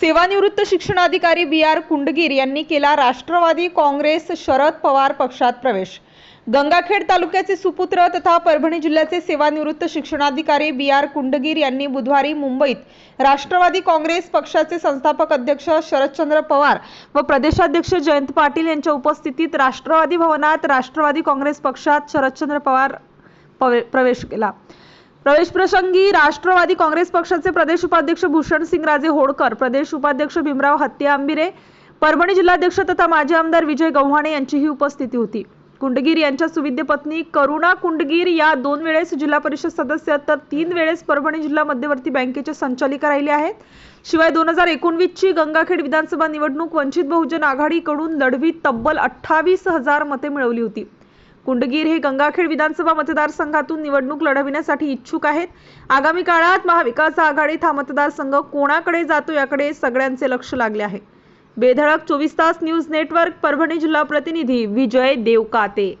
सेवानिवृत्त शिक्षणाधिकारी बी आर कुंडगीर यांनी केला राष्ट्रवादी काँग्रेस शरद पवार पक्षात प्रवेश. गंगाखेड तालुक्याचे सुपुत्र तथा परभणी जिल्ह्याचे सेवानिवृत्त शिक्षणाधिकारी बी आर कुंडगीर यांनी बुधवारी मुंबईत राष्ट्रवादी काँग्रेस पक्षाचे संस्थापक अध्यक्ष शरदचंद्र पवार व प्रदेशाध्यक्ष जयंत पाटील यांच्या उपस्थितीत राष्ट्रवादी भवनात राष्ट्रवादी काँग्रेस पक्षात शरदचंद्र पवार प्रवेश केला. प्रवेश प्रसंगी राष्ट्रवादी काँग्रेस पक्षाचे प्रदेश उपाध्यक्ष भूषणसिंग राजे होडकर प्रदेश उपाध्यक्ष भीमराव हत्ती आंबिरे परभणी जिल्हाध्यक्ष तथा माजी आमदार विजय गव्हाणे यांचीही उपस्थिती होती. कुंडगीर यांच्या सुविद्य पत्नी करुणा कुंडगीर या दोन वेळेस जिल्हा परिषद सदस्य तर तीन वेळेस परभणी जिल्हा मध्यवर्ती बँकेच्या संचालिका राहिल्या आहेत. शिवाय दोन हजार एकोणवीसची गंगाखेड विधानसभा निवडणूक वंचित बहुजन आघाडीकडून लढवीत तब्बल अठ्ठावीस हजार मते मिळवली होती. कुंडगीर हे गंगाखेड विधानसभा मतदारसंघातून निवडणूक लढविण्यासाठी इच्छुक आहेत. आगामी काळात महाविकास आघाडीत हा मतदारसंघ कोणाकडे जातो याकडे सगळ्यांचे लक्ष लागले आहे. बेधडक चोवीस तास न्यूज नेटवर्क परभणी जिल्हा प्रतिनिधी विजय देवकाते.